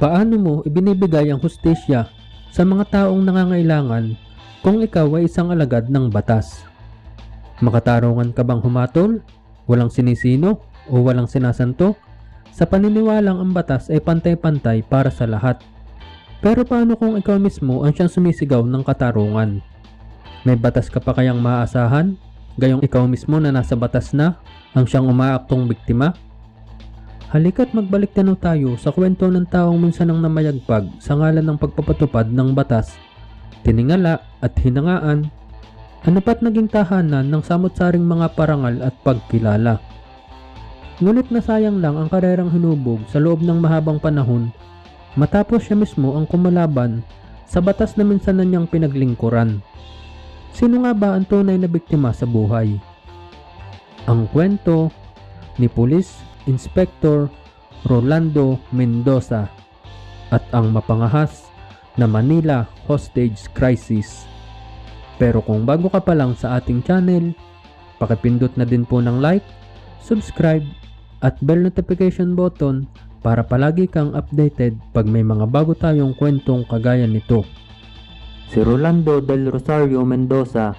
Paano mo ibinibigay ang hustisya sa mga taong nangangailangan kung ikaw ay isang alagad ng batas? Makatarungan ka bang humatol? Walang sinisino o walang sinasanto? Sa paniniwalang ang batas ay pantay-pantay para sa lahat. Pero paano kung ikaw mismo ang siyang sumisigaw ng katarungan? May batas ka pa kayang maaasahan? Gayong ikaw mismo na nasa batas na ang siyang umaaktong biktima? Halika't magbalik tanaw tayo sa kwento ng taong minsan ang namayagpag sa ngalan ng pagpapatupad ng batas, tiningala at hinangaan, ano pa't naging tahanan ng samot-saring mga parangal at pagkilala. Ngunit nasayang lang ang karerang hinubog sa loob ng mahabang panahon matapos siya mismo ang kumalaban sa batas na minsan na niyang pinaglingkuran. Sino nga ba ang tunay na biktima sa buhay? Ang kwento ni Police Inspector Rolando Mendoza at ang mapangahas na Manila Hostage Crisis. Pero kung bago ka pa lang sa ating channel, pakipindot na din po ng like, subscribe, at bell notification button para palagi kang updated pag may mga bago tayong kwentong kagaya nito. Si Rolando del Rosario Mendoza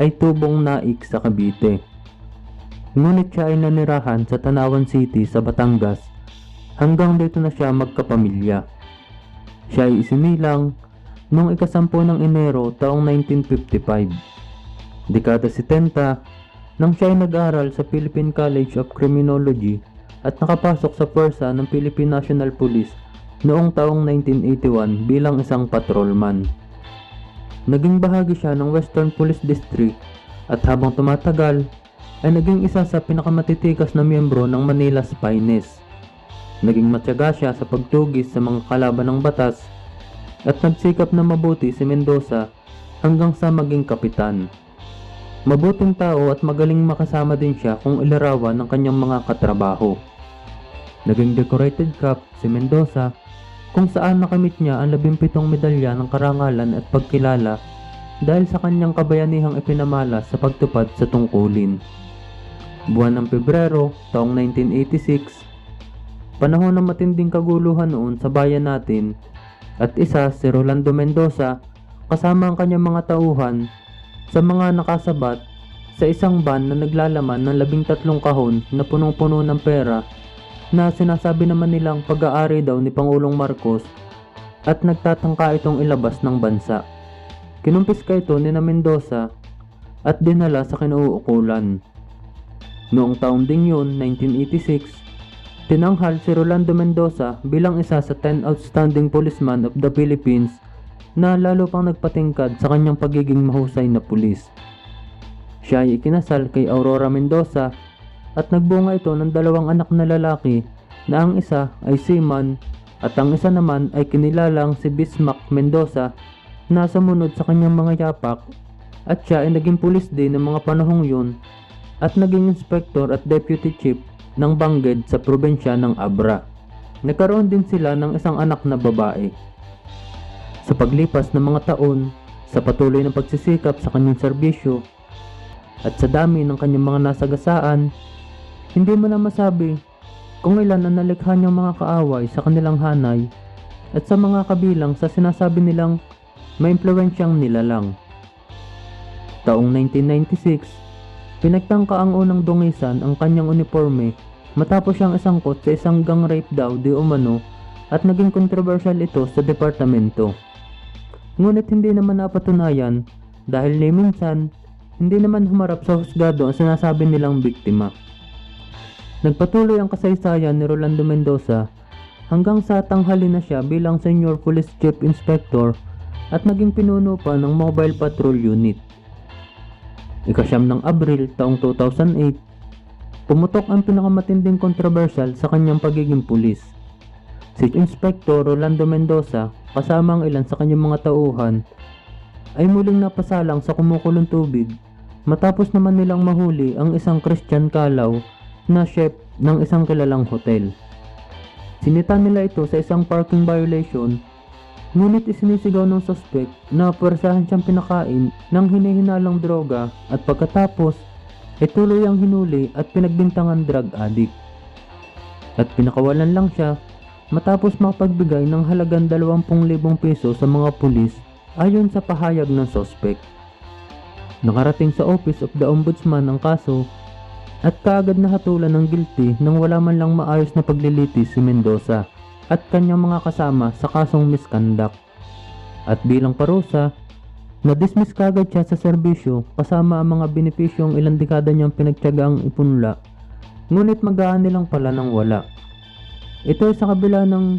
ay tubong naik sa Cavite. Ngunit siya ay nanirahan sa Tanawan City sa Batangas hanggang dito na siya magkapamilya. Siya ay isinilang noong ikasampu ng Enero taong 1955. Dekada 70 nang siya ay nag-aral sa Philippine College of Criminology at nakapasok sa pwersa ng Philippine National Police noong taong 1981 bilang isang patrolman. Naging bahagi siya ng Western Police District at habang tumatagal ay naging isa sa pinakamatitikas na miyembro ng Manila's Finest. Naging matyaga siya sa pagtugis sa mga kalaban ng batas at nagsikap na mabuti si Mendoza hanggang sa maging kapitan. Mabuting tao at magaling makasama din siya kung ilarawan ng kanyang mga katrabaho. Naging decorated cup si Mendoza kung saan nakamit niya ang 17 medalya ng karangalan at pagkilala dahil sa kanyang kabayanihang ipinamala sa pagtupad sa tungkulin. Buwan ng Pebrero taong 1986, panahon ng matinding kaguluhan noon sa bayan natin at isa si Rolando Mendoza kasama ang kanyang mga tauhan sa mga nakasabat sa isang van na naglalaman ng labing tatlong kahon na punong-puno ng pera na sinasabi naman nilang pag-aari daw ni Pangulong Marcos at nagtatangka itong ilabas ng bansa. Kinumpiska ito ni na Mendoza at dinala sa kinauukulan. Noong taong ding yun, 1986, tinanghal si Rolando Mendoza bilang isa sa 10 outstanding policemen of the Philippines na lalo pang nagpatingkad sa kanyang pagiging mahusay na pulis. Siya ay ikinasal kay Aurora Mendoza at nagbunga ito ng dalawang anak na lalaki na ang isa ay seaman at ang isa naman ay kinilalang si Bismack Mendoza na sumunod sa kanyang mga yapak at siya ay naging pulis din ng mga panahong yun at naging inspector at deputy chief ng Bangged sa probensya ng Abra. Nagkaroon din sila ng isang anak na babae. Sa paglipas ng mga taon, sa patuloy ng pagsisikap sa kanyang serbisyo, at sa dami ng kanyang mga nasagasaan, hindi mo na masabi kung ilan ang nalikha niyang mga kaaway sa kanilang hanay at sa mga kabilang sa sinasabi nilang may impluensyang nilalang. Taong 1996, pinagtangka ang unang dungisan ang kanyang uniforme matapos siyang isangkot sa isang gang rape daw di umano at naging controversial ito sa departamento. Ngunit hindi naman napatunayan dahil ni minsan hindi naman humarap sa husgado ang sinasabi nilang biktima. Nagpatuloy ang kasaysayan ni Rolando Mendoza hanggang sa tanghali na siya bilang Senior Police Chief Inspector at naging pinuno pa ng Mobile Patrol Unit. Ikasyam ng Abril taong 2008, pumutok ang pinakamatinding kontrobersyal sa kanyang pagiging pulis. Si Inspector Rolando Mendoza kasama ang ilan sa kanyang mga tauhan ay muling napasalang sa kumukulong tubig matapos naman nilang mahuli ang isang Christian Kalaw na chef ng isang kilalang hotel. Sinita nila ito sa isang parking violation ngunit isinisigaw ng suspect na pwersahan siyang pinakain ng hinihinalang droga at pagkatapos ay tuloy ang hinuli at pinagbintangan drug addict. At pinakawalan lang siya matapos makapagbigay ng halagang 20,000 piso sa mga pulis ayon sa pahayag ng sospek. Nakarating sa Office of the Ombudsman ang kaso at kaagad na hatulan ng guilty nang wala man lang maayos na paglilitis si Mendoza at kanyang mga kasama sa kasong misconduct. At bilang parusa, na-dismiss kagad siya sa serbisyo kasama ang mga benepisyong ilang dekada niyang pinagtyagang ipunla. Ngunit magaan nilang pala nang wala. Ito ay sa kabila ng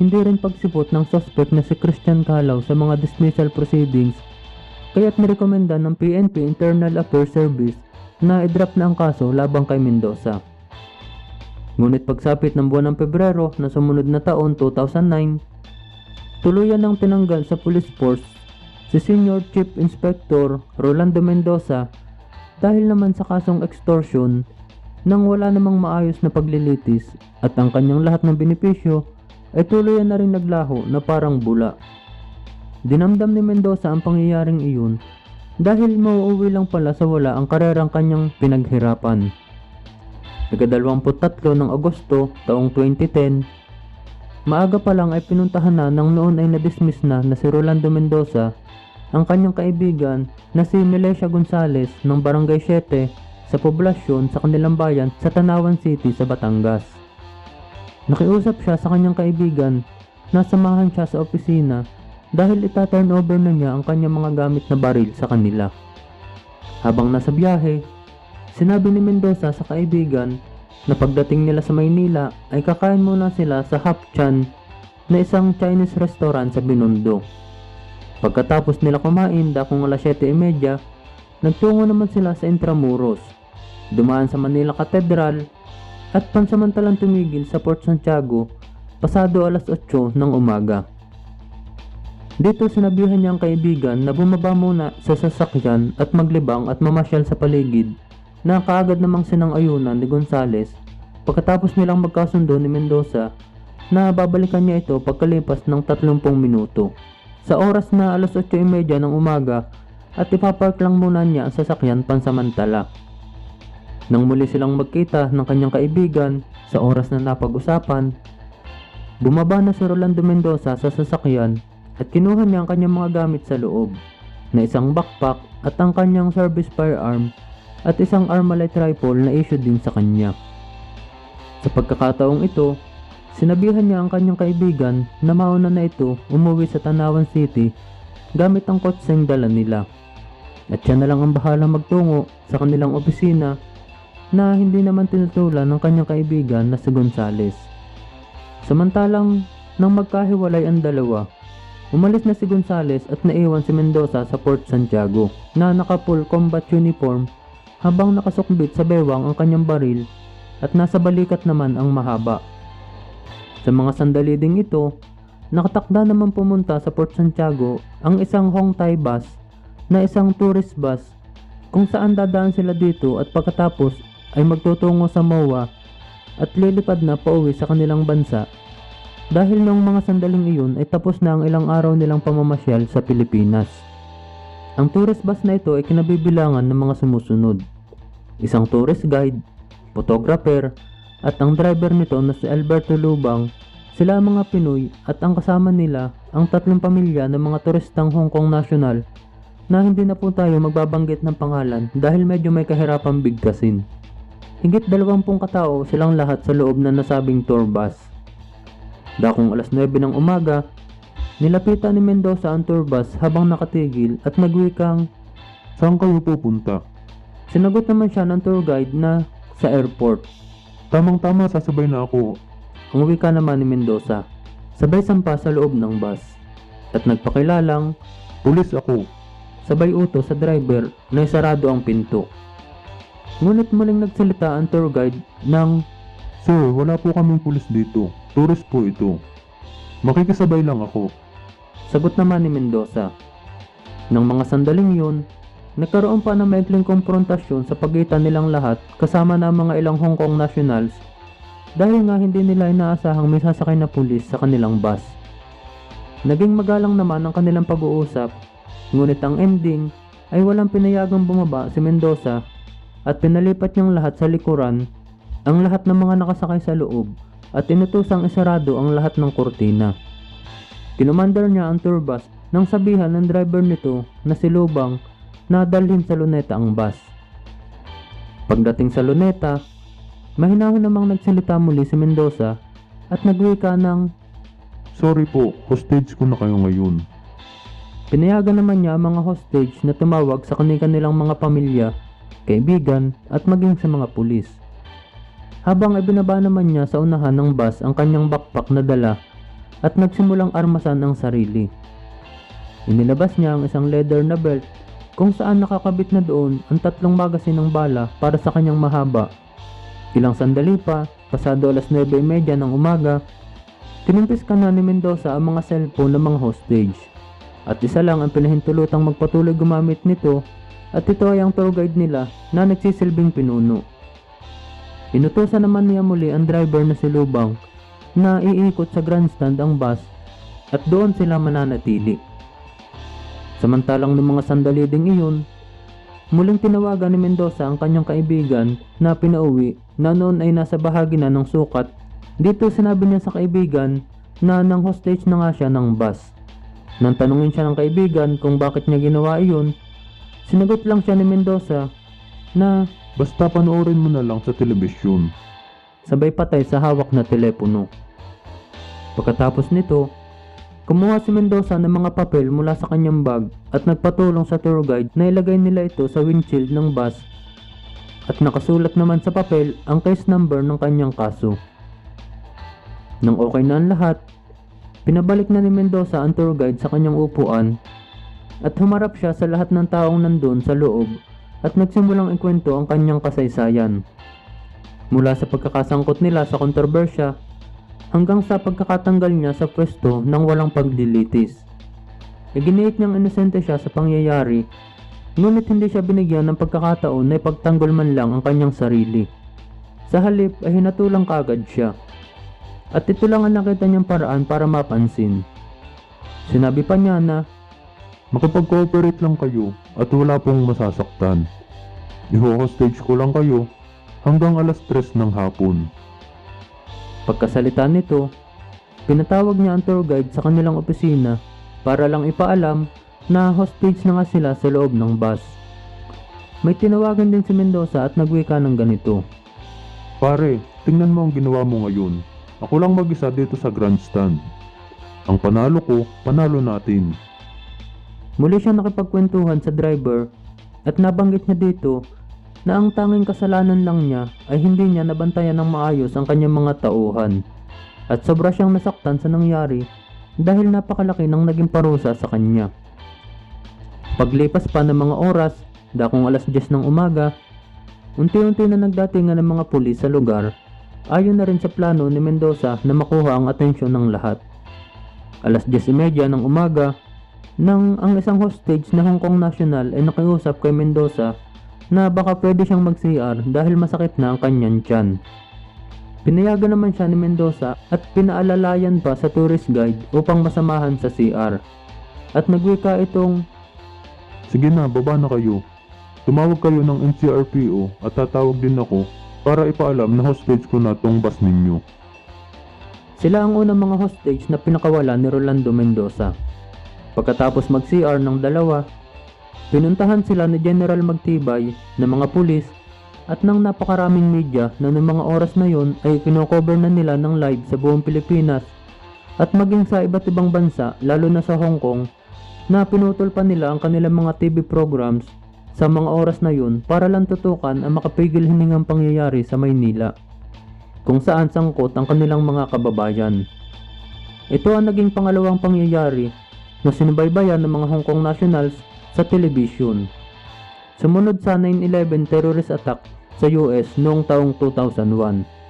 hindi rin pagsipot ng suspect na si Christian Calaw sa mga dismissal proceedings kaya't nirekomenda ng PNP Internal Affairs Service na i-drop na ang kaso labang kay Mendoza. Ngunit pagsapit ng buwan ng Pebrero na sumunod na taon 2009, tuluyan nang tinanggal sa police force si Senior Chief Inspector Rolando Mendoza dahil naman sa kasong extortion nang wala namang maayos na paglilitis at ang kanyang lahat ng benepisyo ay tuluyan na rin naglaho na parang bula. Dinamdam ni Mendoza ang pangyayaring iyon dahil mauuwi lang pala sa wala ang karerang kanyang pinaghirapan. Ika-23 ng Agosto taong 2010, maaga pa lang ay pinuntahan na ng noon ay na-dismiss na na si Rolando Mendoza ang kanyang kaibigan na si Melesha Gonzales ng Barangay 7 sa poblasyon sa kanilang bayan sa Tanawan City sa Batangas. Nakiusap siya sa kanyang kaibigan na samahan siya sa opisina dahil ita-turn over na niya ang kanyang mga gamit na baril sa kanila. Habang nasa biyahe, Sinabi ni Mendoza sa kaibigan na pagdating nila sa Maynila ay kakain muna sila sa Hapchan na isang Chinese restaurant sa Binondo. Pagkatapos nila kumain dakong alas 7.30, nagtungo naman sila sa Intramuros. Dumaan sa Manila Cathedral at pansamantalang tumigil sa Port Santiago pasado alas 8 ng umaga. Dito sinabihan niya ang kaibigan na bumaba muna sa sasakyan at maglibang at mamasyal sa paligid na kaagad namang sinang-ayunan ni Gonzales pagkatapos nilang magkasundo ni Mendoza na babalikan niya ito pagkalipas ng 30 minuto. Sa oras na alas 8.30 ng umaga at ipapark lang muna niya ang sasakyan pansamantala. Nang muli silang magkita ng kanyang kaibigan sa oras na napag-usapan, bumaba na si Rolando Mendoza sa sasakyan at kinuha niya ang kanyang mga gamit sa loob na isang backpack at ang kanyang service firearm at isang Armalite rifle na issue din sa kanya. Sa pagkakataong ito, sinabihan niya ang kanyang kaibigan na mauna na ito umuwi sa Tanawan City gamit ang kotseng dala nila. At siya na lang ang bahala magtungo sa kanilang opisina na hindi naman tinutulan ng kanyang kaibigan na si Gonzales. Samantalang nang magkahiwalay ang dalawa, umalis na si Gonzales at naiwan si Mendoza sa Port Santiago na naka-full combat uniform habang nakasukbit sa bewang ang kanyang baril at nasa balikat naman ang mahaba. Sa mga sandali ding ito, nakatakda naman pumunta sa Port Santiago ang isang Hong Thai bus na isang tourist bus kung saan dadaan sila dito at pagkatapos ay magtutungo sa MOA at lilipad na pauwi sa kanilang bansa dahil noong mga sandaling iyon ay tapos na ang ilang araw nilang pamamasyal sa Pilipinas. Ang tourist bus na ito ay kinabibilangan ng mga sumusunod. Isang tourist guide, photographer, at ang driver nito na si Alberto Lubang, sila ang mga Pinoy at ang kasama nila ang tatlong pamilya ng mga turistang Hong Kong National na hindi na po tayo magbabanggit ng pangalan dahil medyo may kahirapang bigkasin. Higit dalawampung katao silang lahat sa loob na nasabing tour bus. Dakong alas 9 ng umaga, Nilapitan ni Mendoza ang tour bus habang nakatigil at nagwikang, Saan kayo pupunta? Sinagot naman siya ng tour guide na sa airport. Tamang-tama sasabay na ako. Ang wika naman ni Mendoza, sabay sampa sa loob ng bus. At nagpakilalang, Pulis ako. sabay utos sa driver na isarado ang pinto. Ngunit muling nagsalita ang tour guide ng Sir, wala po kaming pulis dito. Tourist po ito. Makikisabay lang ako. Sagot naman ni Mendoza. Nang mga sandaling yun, nagkaroon pa ng maikling konfrontasyon sa pagitan nilang lahat kasama na mga ilang Hong Kong nationals dahil nga hindi nila inaasahang may sasakay na pulis sa kanilang bus. Naging magalang naman ang kanilang pag-uusap, ngunit ang ending ay walang pinayagang bumaba si Mendoza at pinalipat niyang lahat sa likuran ang lahat ng mga nakasakay sa loob at inutosang isarado ang lahat ng kurtina. Kinumandar niya ang tour bus nang sabihan ng driver nito na si Lubang na dalhin sa luneta ang bus. Pagdating sa luneta, mahinahon namang nagsalita muli si Mendoza at nagwika ng Sorry po, hostage ko na kayo ngayon. Pinayagan naman niya ang mga hostage na tumawag sa kanilang mga pamilya, kaibigan at maging sa mga pulis. Habang ibinaba naman niya sa unahan ng bus ang kanyang backpack na dala at nagsimulang armasan ang sarili. Inilabas niya ang isang leather na belt kung saan nakakabit na doon ang tatlong magasin ng bala para sa kanyang mahaba. Ilang sandali pa, pasado alas 9.30 ng umaga, tinimpis ka na ni Mendoza ang mga cellphone ng mga hostage. At isa lang ang pinahintulutang magpatuloy gumamit nito at ito ay ang tour guide nila na nagsisilbing pinuno. Inutusan naman niya muli ang driver na si Lubang na iikot sa grandstand ang bus at doon sila mananatili. Samantalang ng mga sandali ding iyon, muling tinawagan ni Mendoza ang kanyang kaibigan na pinauwi na noon ay nasa bahagi na ng sukat. Dito sinabi niya sa kaibigan na nang hostage na nga siya ng bus. Nang tanungin siya ng kaibigan kung bakit niya ginawa iyon, sinagot lang siya ni Mendoza na Basta panoorin mo na lang sa telebisyon. sabay patay sa hawak na telepono. Pagkatapos nito, kumuha si Mendoza ng mga papel mula sa kanyang bag at nagpatulong sa tour guide na ilagay nila ito sa windshield ng bus at nakasulat naman sa papel ang case number ng kanyang kaso. Nang okay na ang lahat, pinabalik na ni Mendoza ang tour guide sa kanyang upuan at humarap siya sa lahat ng taong nandun sa loob at nagsimulang ikwento ang kanyang kasaysayan. Mula sa pagkakasangkot nila sa kontrobersya hanggang sa pagkakatanggal niya sa pwesto ng walang pagdilitis. Iginiit niyang inosente siya sa pangyayari, ngunit hindi siya binigyan ng pagkakataon na ipagtanggol man lang ang kanyang sarili. Sa halip ay hinatulang kagad siya. At ito lang ang nakita niyang paraan para mapansin. Sinabi pa niya na Makipag-cooperate lang kayo at wala pong masasaktan. Iho-hostage ko lang kayo hanggang alas 3 ng hapon. Pagkasalita nito, pinatawag niya ang tour guide sa kanilang opisina para lang ipaalam na hostage na nga sila sa loob ng bus. May tinawagan din si Mendoza at nagwika ng ganito. Pare, tingnan mo ang ginawa mo ngayon. Ako lang mag-isa dito sa grandstand. Ang panalo ko, panalo natin. Muli siya nakipagkwentuhan sa driver at nabanggit niya dito na ang tanging kasalanan lang niya ay hindi niya nabantayan ng maayos ang kanyang mga tauhan at sobra siyang nasaktan sa nangyari dahil napakalaki ng naging parusa sa kanya. Paglipas pa ng mga oras, dakong alas 10 ng umaga, unti-unti na nagdatingan ng mga pulis sa lugar ayon na rin sa plano ni Mendoza na makuha ang atensyon ng lahat. Alas 10.30 ng umaga, nang ang isang hostage na Hong Kong national ay nakiusap kay Mendoza na baka pwede siyang mag-CR dahil masakit na ang kanyang tiyan. Pinayagan naman siya ni Mendoza at pinaalalayan pa sa tourist guide upang masamahan sa CR. At nagwika itong Sige na, baba na kayo. Tumawag kayo ng NCRPO at tatawag din ako para ipaalam na hostage ko na tong bus ninyo. sila ang unang mga hostage na pinakawala ni Rolando Mendoza. Pagkatapos mag-CR ng dalawa, pinuntahan sila ni General Magtibay ng mga pulis at ng napakaraming media na ng mga oras na yon ay kinocover na nila ng live sa buong Pilipinas at maging sa iba't ibang bansa lalo na sa Hong Kong na pinutol pa nila ang kanilang mga TV programs sa mga oras na yun para lang tutukan ang makapigil hiningang pangyayari sa Maynila kung saan sangkot ang kanilang mga kababayan. Ito ang naging pangalawang pangyayari na sinubaybayan ng mga Hong Kong nationals sa television. Sumunod sa 9-11 terrorist attack sa US noong taong 2001.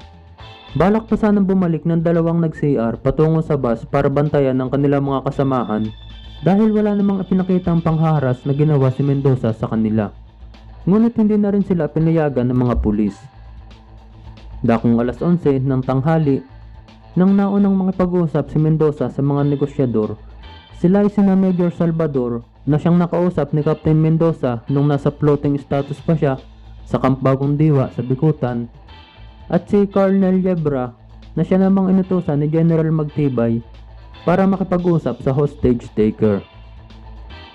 Balak pa sanang bumalik ng dalawang nag-CR patungo sa bus para bantayan ang kanilang mga kasamahan dahil wala namang ipinakitang pangharas na ginawa si Mendoza sa kanila. Ngunit hindi na rin sila pinayagan ng mga pulis. Dakong alas 11 ng tanghali, nang naunang mga pag-usap si Mendoza sa mga negosyador, sila ay sina Major Salvador na siyang nakausap ni Captain Mendoza nung nasa floating status pa siya sa Camp Bagong Diwa sa Bikutan at si Colonel Yebra na siya namang inutusan ni General Magtibay para makipag-usap sa hostage taker.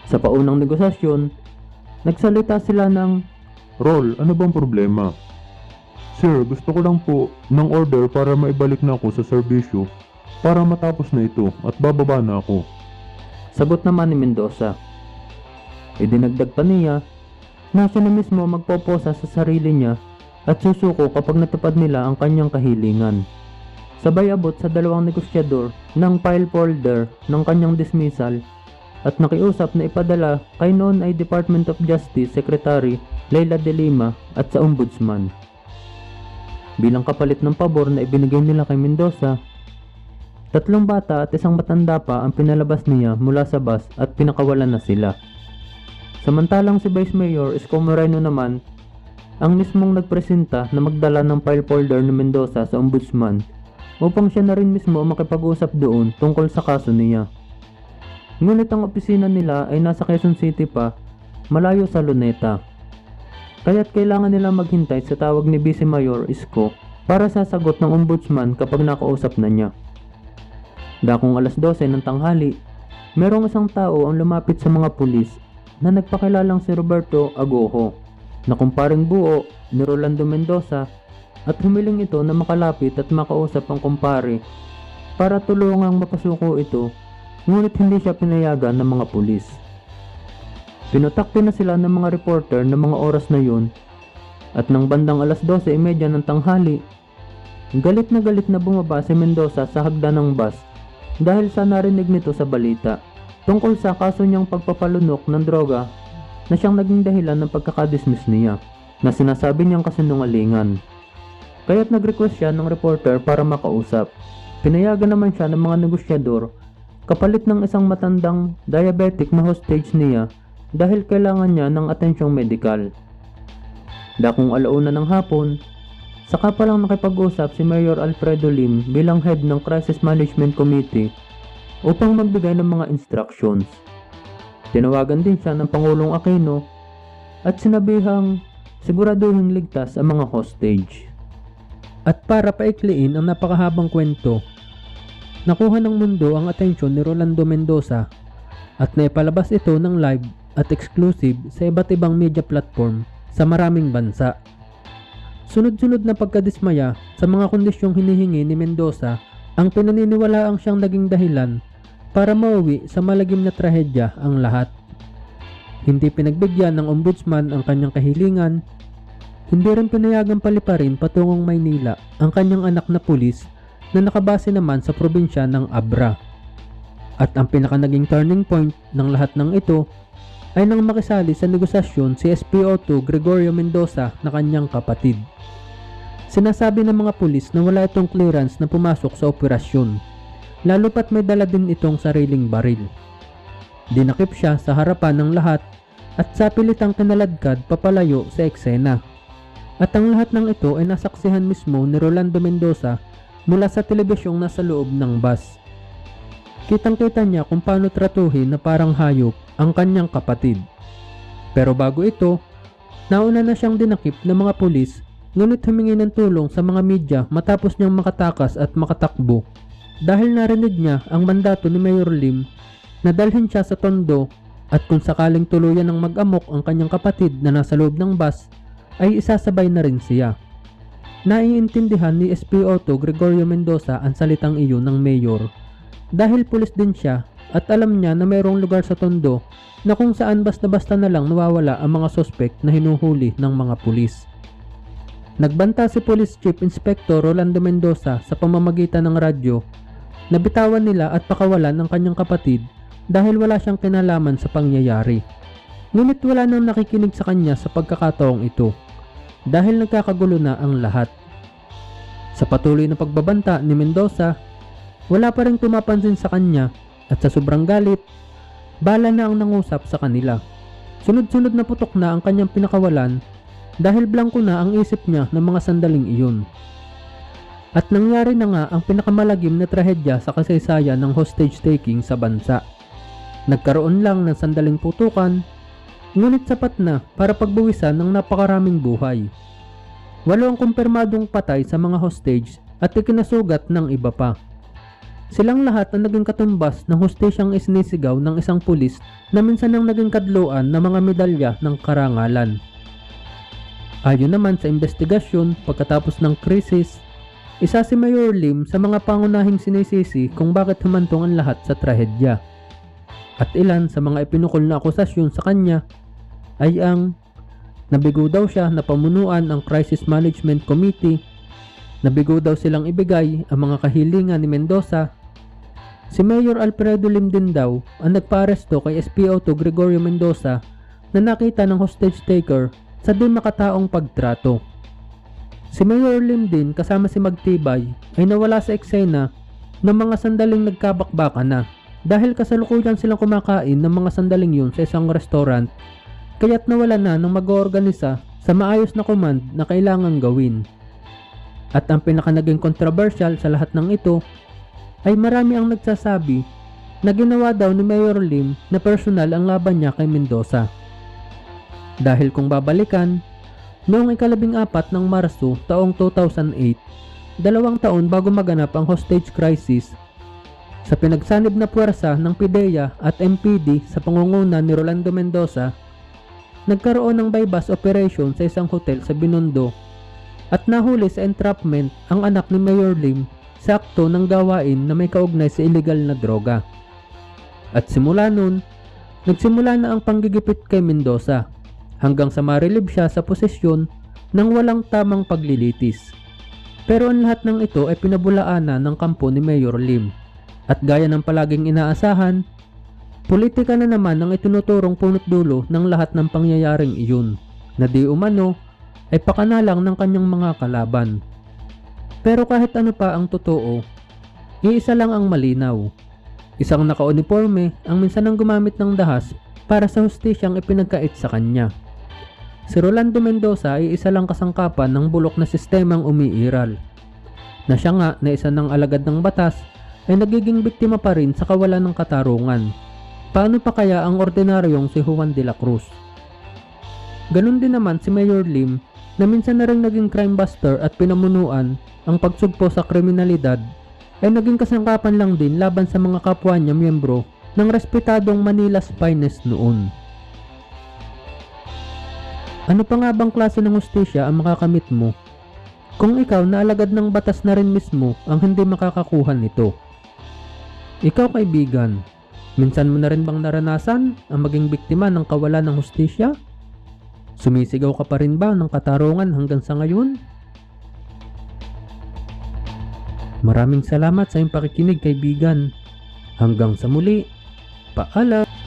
Sa paunang negosasyon, nagsalita sila ng Roll, ano bang problema? Sir, gusto ko lang po ng order para maibalik na ako sa serbisyo para matapos na ito at bababa na ako. Sagot naman ni Mendoza. Idinagdag pa niya na siya na mismo magpoposa sa sarili niya at susuko kapag natupad nila ang kanyang kahilingan. Sabay abot sa dalawang negosyador ng file folder ng kanyang dismissal at nakiusap na ipadala kay noon ay Department of Justice Secretary Leila de Lima at sa Ombudsman. Bilang kapalit ng pabor na ibinigay nila kay Mendoza, tatlong bata at isang matanda pa ang pinalabas niya mula sa bus at pinakawalan na sila. Samantalang si Vice Mayor Isko Moreno naman ang mismong nagpresenta na magdala ng file folder ni Mendoza sa Ombudsman upang siya na rin mismo makipag-usap doon tungkol sa kaso niya. Ngunit ang opisina nila ay nasa Quezon City pa, malayo sa Luneta. Kaya't kailangan nila maghintay sa tawag ni Vice Mayor Isko para sa sagot ng ombudsman kapag nakausap na niya. Dakong alas 12 ng tanghali, merong isang tao ang lumapit sa mga pulis na nagpakilalang si Roberto Agoho na kumparing buo ni Rolando Mendoza at humiling ito na makalapit at makausap ang kumpare para tulungang mapasuko ito ngunit hindi siya pinayagan ng mga pulis. Pinutakti na sila ng mga reporter ng mga oras na yun at nang bandang alas 12.30 ng tanghali, galit na galit na bumaba si Mendoza sa hagdan ng bus dahil sa narinig nito sa balita tungkol sa kaso niyang pagpapalunok ng droga na siyang naging dahilan ng pagkakadismiss niya na sinasabi niyang kasinungalingan. Kaya't nag-request siya ng reporter para makausap. Pinayagan naman siya ng mga negosyador kapalit ng isang matandang diabetic na hostage niya dahil kailangan niya ng atensyong medikal. Dakong alauna ng hapon, saka pa lang nakipag-usap si Mayor Alfredo Lim bilang head ng Crisis Management Committee upang magbigay ng mga instructions. Tinawagan din siya ng Pangulong Aquino at sinabihang siguraduhin ligtas ang mga hostage. At para paikliin ang napakahabang kwento, nakuha ng mundo ang atensyon ni Rolando Mendoza at naipalabas ito ng live at exclusive sa iba't ibang media platform sa maraming bansa. Sunod-sunod na pagkadismaya sa mga kondisyong hinihingi ni Mendoza ang pinaniniwala ang siyang naging dahilan para mauwi sa malagim na trahedya ang lahat. Hindi pinagbigyan ng ombudsman ang kanyang kahilingan, hindi rin pinayagang paliparin patungong Maynila ang kanyang anak na pulis na nakabase naman sa probinsya ng Abra. At ang pinaka naging turning point ng lahat ng ito ay nang makisali sa negosasyon si SPO2 Gregorio Mendoza na kanyang kapatid. Sinasabi ng mga pulis na wala itong clearance na pumasok sa operasyon, lalo pat may dala din itong sariling baril. Dinakip siya sa harapan ng lahat at sa pilitang kinaladkad papalayo sa eksena. At ang lahat ng ito ay nasaksihan mismo ni Rolando Mendoza mula sa telebisyong nasa loob ng bus. Kitang-kita niya kung paano tratuhin na parang hayop ang kanyang kapatid. Pero bago ito, nauna na siyang dinakip ng mga pulis ngunit humingi ng tulong sa mga media matapos niyang makatakas at makatakbo dahil narinig niya ang mandato ni Mayor Lim na dalhin siya sa tondo at kung sakaling tuluyan ng mag-amok ang kanyang kapatid na nasa loob ng bus ay isasabay na rin siya. Naiintindihan ni SPO2 Gregorio Mendoza ang salitang iyon ng mayor dahil pulis din siya at alam niya na mayroong lugar sa tondo na kung saan basta-basta na lang nawawala ang mga sospek na hinuhuli ng mga pulis. Nagbanta si Police Chief Inspector Rolando Mendoza sa pamamagitan ng radyo na bitawan nila at pakawalan ang kanyang kapatid dahil wala siyang kinalaman sa pangyayari. Ngunit wala nang nakikinig sa kanya sa pagkakataong ito dahil nagkakagulo na ang lahat. Sa patuloy na pagbabanta ni Mendoza, wala pa rin tumapansin sa kanya at sa sobrang galit, bala na ang nangusap sa kanila. Sunod-sunod na putok na ang kanyang pinakawalan dahil blanko na ang isip niya ng mga sandaling iyon. At nangyari na nga ang pinakamalagim na trahedya sa kasaysayan ng hostage taking sa bansa. Nagkaroon lang ng sandaling putukan, ngunit sapat na para pagbuwisan ng napakaraming buhay. Walo ang kumpirmadong patay sa mga hostage at ikinasugat ng iba pa. Silang lahat ang naging katumbas ng hustisyang isinisigaw ng isang pulis na minsan ang naging kadluan ng mga medalya ng karangalan. Ayon naman sa investigasyon pagkatapos ng krisis, isa si Mayor Lim sa mga pangunahing sinisisi kung bakit humantong ang lahat sa trahedya. At ilan sa mga ipinukol na akusasyon sa kanya ay ang nabigo daw siya na pamunuan ang Crisis Management Committee, nabigo daw silang ibigay ang mga kahilingan ni Mendoza, si Mayor Alfredo Lim din daw ang nagpaaresto kay SPO2 Gregorio Mendoza na nakita ng hostage taker sa di makataong pagtrato. Si Mayor Lim din kasama si Magtibay ay nawala sa eksena ng mga sandaling nagkabakbakan na dahil kasalukuyan silang kumakain ng mga sandaling yun sa isang restaurant kaya't nawala na ng mag-oorganisa sa maayos na command na kailangang gawin. At ang pinaka naging controversial sa lahat ng ito ay marami ang nagsasabi na ginawa daw ni Mayor Lim na personal ang laban niya kay Mendoza. Dahil kung babalikan, noong ikalabing apat ng Marso taong 2008, dalawang taon bago maganap ang hostage crisis, sa pinagsanib na puwersa ng PIDEA at MPD sa pangunguna ni Rolando Mendoza, nagkaroon ng bypass operation sa isang hotel sa Binondo at nahuli sa entrapment ang anak ni Mayor Lim sa akto ng gawain na may kaugnay sa illegal na droga. At simula nun, nagsimula na ang panggigipit kay Mendoza hanggang sa marilib siya sa posisyon ng walang tamang paglilitis. Pero ang lahat ng ito ay pinabulaanan ng kampo ni Mayor Lim. At gaya ng palaging inaasahan, politika na naman ang itinuturong punot dulo ng lahat ng pangyayaring iyon na di umano ay pakanalang ng kanyang mga kalaban. Pero kahit ano pa ang totoo, iisa lang ang malinaw. Isang nakauniforme ang minsan ang gumamit ng dahas para sa hustisyang ipinagkait sa kanya. Si Rolando Mendoza ay isa lang kasangkapan ng bulok na sistemang umiiral. Na siya nga na isa ng alagad ng batas ay nagiging biktima pa rin sa kawalan ng katarungan. Paano pa kaya ang ordinaryong si Juan de la Cruz? Ganon din naman si Mayor Lim na minsan na rin naging crime buster at pinamunuan ang pagsugpo sa kriminalidad ay naging kasangkapan lang din laban sa mga kapwa niya miyembro ng respetadong Manila's finest noon. Ano pa nga bang klase ng hustisya ang makakamit mo kung ikaw na alagad ng batas na rin mismo ang hindi makakakuha nito? Ikaw kaibigan, minsan mo na rin bang naranasan ang maging biktima ng kawalan ng hustisya? Sumisigaw ka pa rin ba ng katarungan hanggang sa ngayon? Maraming salamat sa iyong pakikinig kaibigan. Hanggang sa muli, paalam!